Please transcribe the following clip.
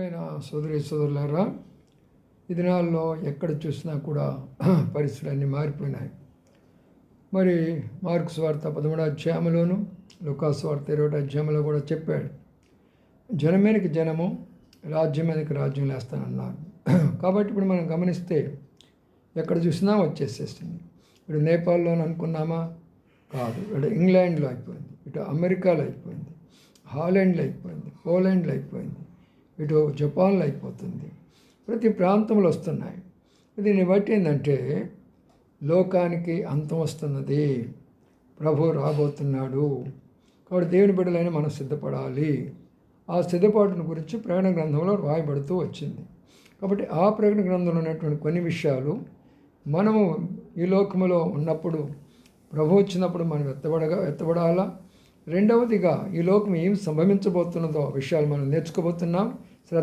ప్రియమైన సోదరి సోదరులారా ఈ దినాల్లో ఎక్కడ చూసినా కూడా పరిస్థితులన్నీ మారిపోయినాయి. మరి మార్క్స్ వార్త పదమూడు అధ్యాయంలోను లుకాస్ వార్త ఇరవై అధ్యాయంలో కూడా చెప్పాడు. జనమేనికి జనము రాజ్యమేనికి రాజ్యం లేస్తానన్నారు. కాబట్టి ఇప్పుడు మనం గమనిస్తే ఎక్కడ చూసినా వచ్చేసేసింది. ఇప్పుడు నేపాల్లో అనుకున్నామా? కాదు ఇటు ఇంగ్లాండ్లో అయిపోయింది ఇటు అమెరికాలో అయిపోయింది హాలాండ్లో అయిపోయింది పోలాండ్లో అయిపోయింది ఇటు జపాన్లో అయిపోతుంది. ప్రతి ప్రాంతంలో వస్తున్నాయి. దీన్ని బట్టి ఏంటంటే లోకానికి అంతం వస్తున్నది. ప్రభు రాబోతున్నాడు. కాబట్టి దేవుని బిడ్డలైన మనం సిద్ధపడాలి. ఆ సిద్ధపాటును గురించి ప్రయాణ గ్రంథంలో రాయబడుతూ వచ్చింది. కాబట్టి ఆ ప్రకటన గ్రంథంలో ఉన్నటువంటి కొన్ని విషయాలు మనము ఈ లోకములో ఉన్నప్పుడు ప్రభు వచ్చినప్పుడు మనం ఎత్తబడగా ఎత్తబడాలా? రెండవదిగా ఈ లోకం ఏం సంభవించబోతున్నదో విషయాలు మనం నేర్చుకోబోతున్నాం.